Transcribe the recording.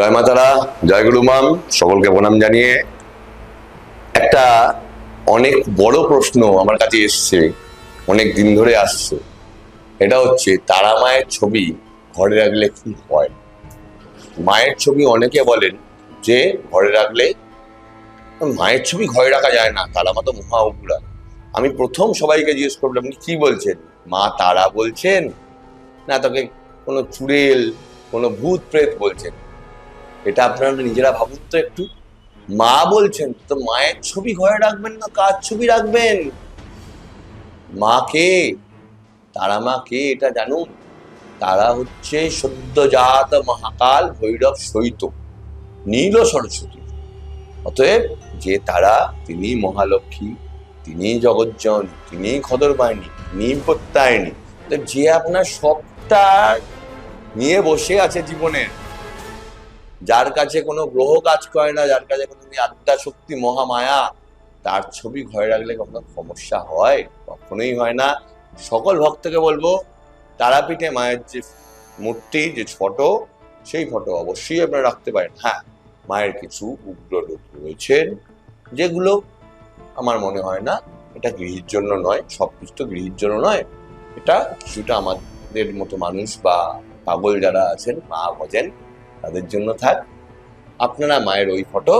জয় মাতারা জয় গুরু মাম, সকলকে প্রণাম জানিয়ে একটা অনেক বড় প্রশ্ন আমার কাছে এসছে, অনেক দিন ধরে আসছে। এটা হচ্ছে, তারা মায়ের ছবি ঘরে রাখলে কি হয়? মায়ের ছবি অনেকে বলেন যে, ঘরে রাখলে মায়ের ছবি ঘরে রাখা যায় না, তারা মা তো মহা উগ্রা আমি প্রথম সবাইকে জিজ্ঞেস করলাম "আপনি কি বলছেন? মা তারা বলছেন, না তাকে কোনো চুড়েল, কোনো ভূত প্রেত বলছেন। এটা আপনারা নিজেরা ভাবুন তো একটু। মা বলছেন, তো মায়ের ছবি ঘরে রাখবেন না? কার ছবি রাখবেন? মা কে? তারা মা কে এটা জানুন? তারা হচ্ছে সদ্যজাত মহাকাল ভৈরব সৈত, নীল সরস্বতী। অতএব যে তারা, তিনি মহালক্ষ্মী, তিনি জগজ্জন, তিনি খদর বাহিনী তিনি প্রত্যায়নী যে আপনার সবটা নিয়ে বসে আছে জীবনের যার কাছে কোনো গ্রহ কাজ করে না, যার কাছে কোনো আত্মা শক্তি মহামায়া, তার ছবি ঘরে রাখলে কখনো সমস্যা হয়? কখনোই হয় না। সকল ভক্তকে বলব, তারাপীঠে মায়ের যে মূর্তি, যে ফটো, সেই ফটো অবশ্যই আপনারা রাখতে পারেন। হ্যাঁ মায়ের কিছু উগ্র রূপ রয়েছেন, যেগুলো আমার মনে হয় না এটা গৃহীর জন্য নয় সব কিছু তো গৃহীর জন্য নয়। এটা কিছুটা আমাদের মতো মানুষ বা পাগল যারা আছেন, মা ভজেন তাদের জন্য থাক। আপনারা মায়ের ওই ফটো